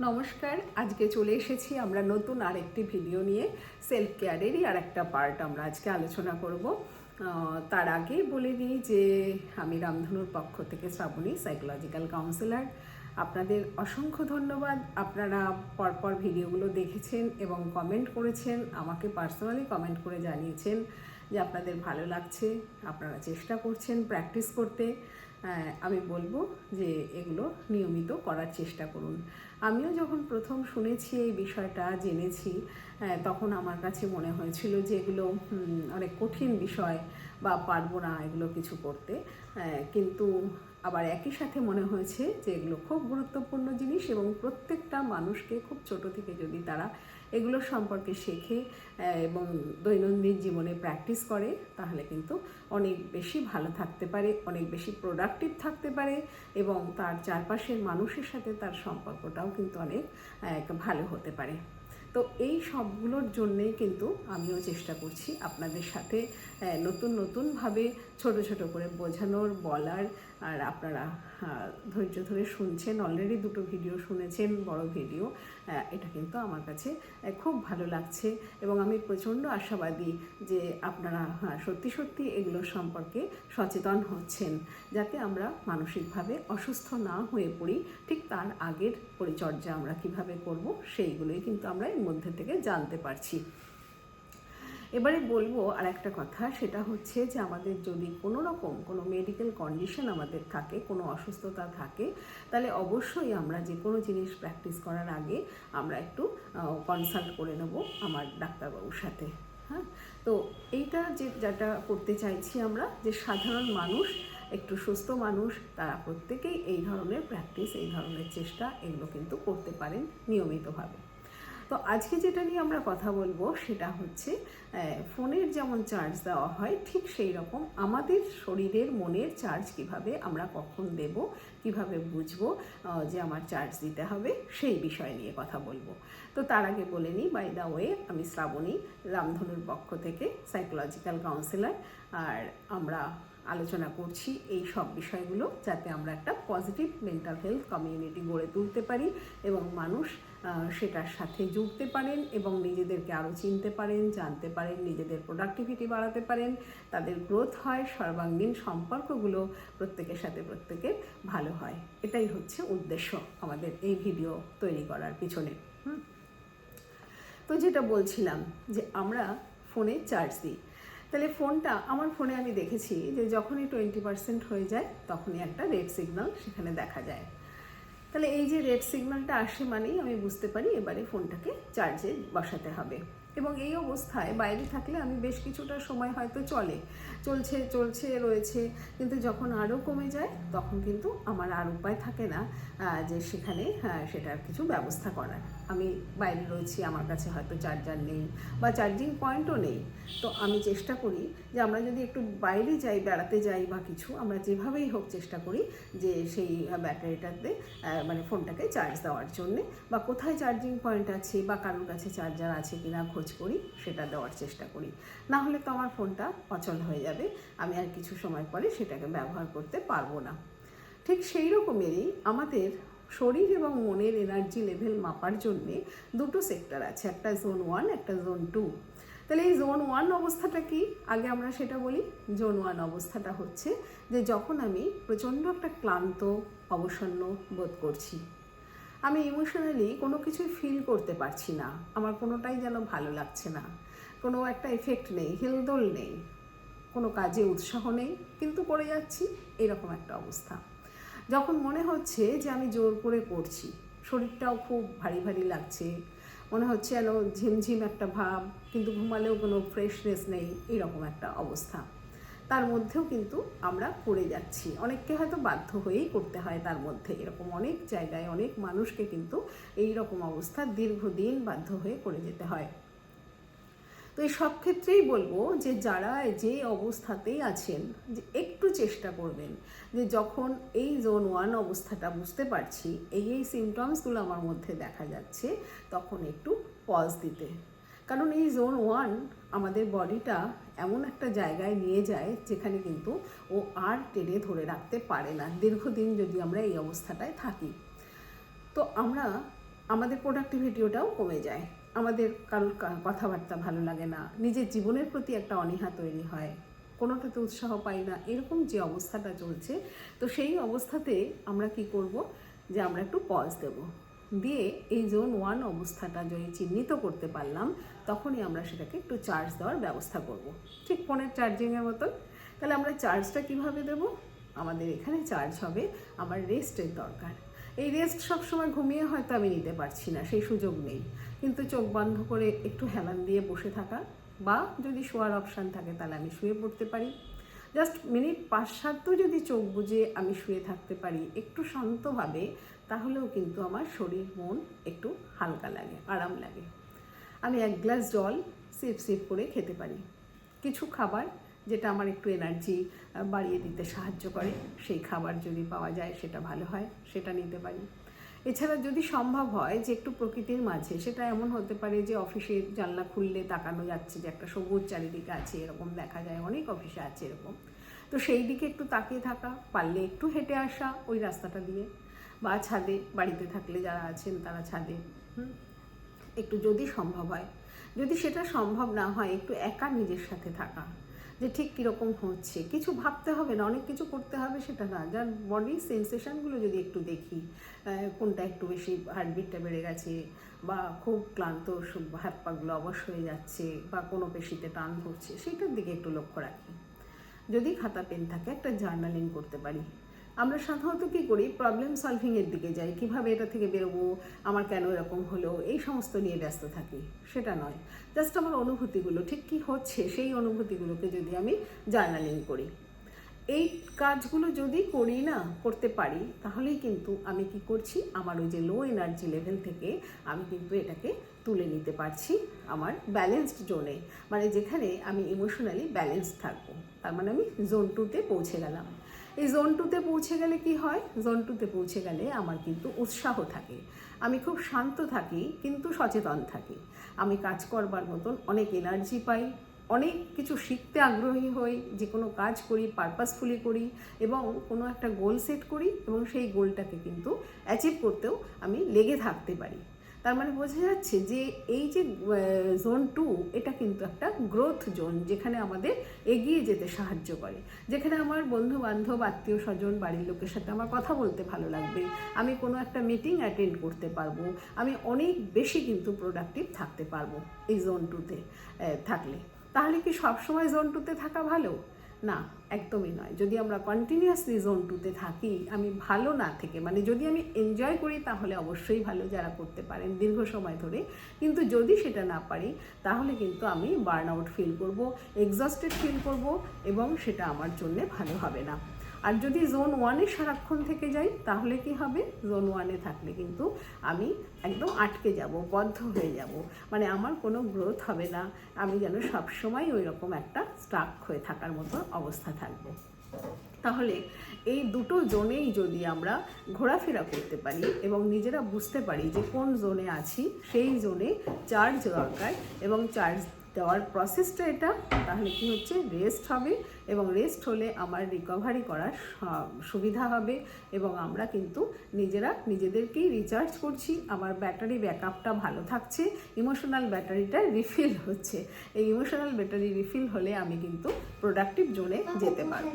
নমস্কার, আজকে চলে এসেছি আমরা নতুন আরেকটি ভিডিও নিয়ে সেলফ কেয়ারেরই আর একটা পার্ট আমরা আজকে আলোচনা করব। তার আগে বলে নিই যে, আমি রামধনুর পক্ষ থেকে শ্রাবণী সাইকোলজিক্যাল কাউন্সিলর আপনাদের অসংখ্য ধন্যবাদ। আপনারা পরপর ভিডিওগুলো দেখেছেন এবং কমেন্ট করেছেন, আমাকে পার্সোনালি কমেন্ট করে জানিয়েছেন যে আপনাদের ভালো লাগছে, আপনারা চেষ্টা করছেন প্র্যাকটিস করতে। আমি বলব যে এগুলো নিয়মিত করার চেষ্টা করুন। আমিও যখন প্রথম শুনেছি এই বিষয়টা জেনেছি আহ, তখন আমার কাছে মনে হয়েছিল যে এগুলো অনেক কঠিন বিষয় বা পারব না এগুলো কিছু করতে। আহ, কিন্তু আবার একই সাথে মনে হয়েছে যে এগুলো খুব গুরুত্বপূর্ণ জিনিস এবং প্রত্যেকটা মানুষকে খুব ছোট থেকে যদি তারা এগুলো সম্পর্কে শেখে এবং দৈনন্দিন জীবনে প্র্যাকটিস করে, তাহলে কিন্তু অনেক বেশি ভালো থাকতে পারে, অনেক বেশি প্রোডাক্টিভ থাকতে পারে, এবং তার চারপাশের মানুষের সাথে তার সম্পর্কটাও কিন্তু অনেক ভালো হতে পারে। তো এই সবগুলোর জন্যেই কিন্তু আমিও চেষ্টা করছি আপনাদের সাথে নতুন নতুনভাবে ছোট ছোট করে বোঝানোর, বলার। আর আপনারা ধৈর্য ধরে শুনছেন অলরেডি দুটো ভিডিও শুনেছেন, বড় ভিডিও এটা কিন্তু আমার কাছে খুব ভালো লাগছে। এবং আমি প্রচণ্ড আশাবাদী যে আপনারা সত্যি সত্যি এগুলো সম্পর্কে সচেতন হচ্ছেন, যাতে আমরা মানসিকভাবে অসুস্থ না হয়ে পড়ি। ঠিক তার আগের পরিচর্যা আমরা কীভাবে করব, সেইগুলোই কিন্তু আমরা মধ্যে থেকে জানতে পারছি। এবারে বলব আর একটা কথা, সেটা হচ্ছে যে আমাদের যদি কোনো রকম কোনো মেডিকেল কন্ডিশন আমাদের থাকে, কোনো অসুস্থতা থাকে, তাহলে অবশ্যই আমরা যে কোনো জিনিস প্র্যাকটিস করার আগে আমরা একটু কনসাল্ট করে নেব আমার ডাক্তারবাবুর সাথে। হ্যাঁ? তো এইটা যে, যেটা করতে চাইছি আমরা, যে সাধারণ মানুষ, একটু সুস্থ মানুষ, তারা প্রত্যেকেই এই ধরনের প্র্যাকটিস এই ধরনের চেষ্টা এগুলো কিন্তু করতে পারেন নিয়মিতভাবে। তো আজকে যেটা নিয়ে আমরা কথা বলব সেটা হচ্ছে ফোনের যেমন চার্জ দেওয়া হয়, ঠিক সেই রকম আমাদের শরীরের মনের চার্জ কীভাবে আমরা কখন দেব, কীভাবে বুঝব যে আমার চার্জ দিতে হবে, সেই বিষয় নিয়ে কথা বলব। তো তার আগে বলে নিই বাই দ্য ওয়ে আমি শ্রাবণী, রামধনুর পক্ষ থেকে সাইকোলজিক্যাল কাউন্সিলার আর আমরা আলোচনা করছি এই সব বিষয়গুলো যাতে আমরা একটা পজিটিভ মেন্টাল হেলথ কমিউনিটি গড়ে তুলতে পারি এবং মানুষ সেটার সাথে জুড়তে পারেন এবং নিজেদেরকে আরও চিনতে পারেন, জানতে পারেন, নিজেদের প্রোডাক্টিভিটি বাড়াতে পারেন। তাদের গ্রোথ হয়, সর্বাঙ্গীন সম্পর্কগুলো প্রত্যেকের সাথে প্রত্যেকের ভালো হয়। এটাই হচ্ছে উদ্দেশ্য আমাদের এই ভিডিও তৈরি করার পিছনে। হুম? তো যেটা বলছিলাম যে আমরা ফোনে চার্জ দিই। তাহলে ফোনটা, আমার ফোনে আমি দেখেছি যে যখনই টোয়েন্টি পার্সেন্ট হয়ে যায়, তখনই একটা রেড সিগন্যাল সেখানে দেখা যায়। তাহলে এই যে রেড সিগন্যালটা আসে মানেই আমি বুঝতে পারি এবারে ফোনটাকে চার্জে বসাতে হবে। এবং এই অবস্থায় বাইরে থাকলে আমি বেশ কিছুটা সময় হয়তো চলে। চলছে চলছে, রয়েছে, কিন্তু যখন আরও কমে যায়, তখন কিন্তু আমার আর উপায় থাকে না যে সেখানে সেটার কিছু ব্যবস্থা করার। আমি বাইরে রয়েছি, আমার কাছে হয়তো চার্জার নেই বা চার্জিং পয়েন্টও নেই। তো আমি চেষ্টা করি যে আমরা যদি একটু বাইরে যাই, বেড়াতে যাই বা কিছু, আমরা যেভাবেই হোক চেষ্টা করি যে সেই ব্যাটারিটাতে মানে ফোনটাকে চার্জ দেওয়ার জন্যে বা কোথায় চার্জিং পয়েন্ট আছে বা কারোর কাছে চার্জার আছে কি না খোঁজ করি, সেটা দেওয়ার চেষ্টা করি। না হলে তো আমার ফোনটা অচল হয়ে যাবে, আমি আর কিছু সময় পরে সেটাকে ব্যবহার করতে পারব না। ঠিক সেই রকমেরই আমাদের শরীর এবং মনের এনার্জি লেভেল মাপার জন্যে দুটো সেক্টর আছে। একটা জোন ওয়ান একটা জোন টু তাহলে এই জোন ওয়ান অবস্থাটা কি? আগে আমরা সেটা বলি। জোন ওয়ান অবস্থাটা হচ্ছে যে যখন আমি প্রচণ্ড একটা ক্লান্ত, অবসন্ন বোধ করছি, আমি ইমোশনালি কোনো কিছুই ফিল করতে পারছি না। আমার কোনোটাই যেন ভালো লাগছে না। কোনো একটা এফেক্ট নেই, হেলদোল নেই। কোনো কাজে উৎসাহ নেই, কিন্তু করে যাচ্ছি, এরকম একটা অবস্থা। যখন মনে হচ্ছে যে আমি জোর করে করছি, শরীরটাও খুব ভারী ভারী লাগছে, মনে হচ্ছে যেন ঝিমঝিম একটা ভাব, কিন্তু ঘুমালেও কোনো ফ্রেশনেস নেই, এরকম একটা অবস্থা। তার মধ্যেও কিন্তু আমরা করে যাচ্ছি। অনেককে হয়তো বাধ্য হয়েই করতে হয় তার মধ্যে। এরকম অনেক জায়গায় অনেক মানুষকে কিন্তু এই রকম অবস্থা দীর্ঘদিন বাধ্য হয়ে করে যেতে হয়। এই সব ক্ষেত্রেই বলব যে যারা যে অবস্থাতেই আছেন, যে একটু চেষ্টা করবেন যে যখন এই জোন ওয়ান অবস্থাটা বুঝতে পারছি, এই এই সিমটমসগুলো আমার মধ্যে দেখা যাচ্ছে, তখন একটু পজ দিতে। কারণ এই জোন ওয়ান আমাদের বডিটা এমন একটা জায়গায় নিয়ে যায় যেখানে কিন্তু ও আর টেনে ধরে রাখতে পারে না, দীর্ঘদিন যদি আমরা এই অবস্থাটায় থাকি। তো আমরা আমাদের প্রোডাক্টিভিটিওটাও কমে যায়। আমাদের কারোর কথাবার্তা ভালো লাগে না, নিজের জীবনের প্রতি একটা অনীহা তৈরি হয়, কোনোটাতে উৎসাহ পাই না, এরকম যে অবস্থাটা চলছে, তো সেই অবস্থাতে আমরা কি করব? যে আমরা একটু পজ দেব। দিয়ে এই জোন ওয়ান অবস্থাটা যদি চিহ্নিত করতে পারলাম, তখনই আমরা সেটাকে একটু চার্জ দেওয়ার ব্যবস্থা করব। ঠিক ফোনের চার্জিংয়ের মতন। তাহলে আমরা চার্জটা কীভাবে দেব? আমাদের এখানে চার্জ হবে, আমার রেস্টের দরকার। এই রেস্ট সবসময় ঘুমিয়ে হয়তো আমি নিতে পারছি না, সেই সুযোগ নেই। কিন্তু চোখ বন্ধ করে একটু হেলান দিয়ে বসে থাকা বা যদি শোয়ার অপশান থাকে তাহলে আমি শুয়ে পড়তে পারি। জাস্ট মিনিট পাঁচ সাতও যদি চোখ বুজে আমি শুয়ে থাকতে পারি একটু শান্তভাবে, তাহলেও কিন্তু আমার শরীর, মন একটু হালকা লাগে, আরাম লাগে। আমি এক গ্লাস জল সিপ সিপ করে খেতে পারি। কিছু খাবার যেটা আমার একটু এনার্জি বাড়িয়ে দিতে সাহায্য করে। সেই খাবার যদি পাওয়া যায়, সেটা ভালো হয়, সেটা নিতে পারি। এছাড়া যদি সম্ভব হয় যে একটু প্রকৃতির মাঝে, সেটা এমন হতে পারে যে অফিসে জানলা খুললে তাকানো যাচ্ছে যে একটা সবুজ চারিদিকে আছে, এরকম দেখা যায়, অনেক অফিসে আছে এরকম। তো সেই দিকে একটু তাকিয়ে থাকা, পারলে একটু হেঁটে আসা ওই রাস্তাটা দিয়ে। বা ছাদে, বাড়িতে থাকলে যারা আছেন তারা ছাদে একটু যদি সম্ভব হয়। যদি সেটা সম্ভব না হয়, একটু একা নিজের সাথে থাকা। যে ঠিক কীরকম হচ্ছে। কিছু ভাবতে হবে না, অনেক কিছু করতে হবে সেটা না। যার বডি সেন্সেশনগুলো যদি একটু দেখি কোনটা একটু বেশি হার্টবিটটা বেড়ে গেছে বা খুব ক্লান্ত হাত পাগুলো অবশ হয়ে যাচ্ছে বা কোনো পেশিতে টান ধরছে, সেটার দিকে একটু লক্ষ্য রাখি। যদি খাতা পেন থাকে, একটা জার্নালিং করতে পারি। আমরা সাধারণত কী করি প্রবলেম সলভিংয়ের দিকে যাই, কীভাবে এটা থেকে বেরোবো, আমার কেন এরকম হলো, এই সমস্ত নিয়ে ব্যস্ত থাকি, সেটা নয়। জাস্ট আমার অনুভূতিগুলো, ঠিক কী হচ্ছে, সেই অনুভূতিগুলোকে যদি আমি জার্নালিং করি। এই কাজগুলো যদি করি না, করতে পারি, তাহলেই কিন্তু আমি কি করছি, আমার ওই যে লো এনার্জি লেভেল থেকে আমি কিন্তু এটাকে তুলে নিতে পারছি আমার ব্যালেন্সড জোনে মানে যেখানে আমি ইমোশনালি ব্যালেন্সড থাকব, তার মানে আমি জোন টুতে পৌঁছে গেলাম। এই জোন টুতে পৌঁছে গেলে কি হয়? জোন টুতে পৌঁছে গেলে আমার কিন্তু উৎসাহ থাকে। আমি খুব শান্ত থাকি, কিন্তু সচেতন থাকি। আমি কাজ করবার মতন অনেক এনার্জি পাই, অনেক কিছু শিখতে আগ্রহী হই, যে কোনো কাজ করি পারপাসফুলি করি এবং কোনো একটা গোল সেট করি এবং সেই গোলটাকে কিন্তু অ্যাচিভ করতেও আমি লেগে থাকতে পারি। তার মানে বোঝা যাচ্ছে যে এই যে জোন টু এটা কিন্তু একটা গ্রোথ জোন যেখানে আমাদের এগিয়ে যেতে সাহায্য করে। যেখানে আমার বন্ধু বান্ধব আত্মীয় স্বজন বাড়ির লোকের সাথে আমার কথা বলতে ভালো লাগবে। আমি কোনো একটা মিটিং অ্যাটেন্ড করতে পারব। আমি অনেক বেশি কিন্তু প্রোডাক্টিভ থাকতে পারব এই জোন টুতে থাকলে। তাহলে কি সবসময় জোন টুতে থাকা ভালো? না, একদমই নয়। যদি আমরা কন্টিনিউয়াসলি জোন টুতে থাকি, আমি ভালো না থেকে মানে যদি আমি এনজয় করি, তাহলে অবশ্যই ভালো যারা করতে পারেন দীর্ঘ সময় ধরে। কিন্তু যদি সেটা না পারি, তাহলে কিন্তু আমি বার্ন আউট ফিল করব এক্সস্টেড ফিল করব, এবং সেটা আমার জন্য ভালো হবে না। আর যদি জোন ওয়ানে সারাক্ষণ থেকে যাই, তাহলে কি হবে? জোন ওয়ানে থাকলে কিন্তু আমি একদম আটকে যাব, বদ্ধ হয়ে যাব। মানে আমার কোনো গ্রোথ হবে না। আমি যেন সবসময় ওই রকম একটা স্টাক হয়ে থাকার মতো অবস্থা থাকব। তাহলে এই দুটো জোনেই যদি আমরা ঘোরাফেরা করতে পারি এবং নিজেরা বুঝতে পারি যে কোন জোনে আছি, সেই জোনে চার্জ দরকার এবং চার্জ দেওয়ার প্রসেসটা এটা, তাহলে কি হচ্ছে? রেস্ট হবে এবং রেস্ট হলে আমার রিকভারি করার সুবিধা হবে এবং আমরা কিন্তু নিজেরা নিজেদেরকেই রিচার্জ করছি। আমার ব্যাটারি ব্যাকআপটা ভালো থাকছে ইমোশনাল ব্যাটারিটা রিফিল হচ্ছে। এই ইমোশনাল ব্যাটারি রিফিল হলে আমি কিন্তু প্রোডাক্টিভ জোনে যেতে পারব।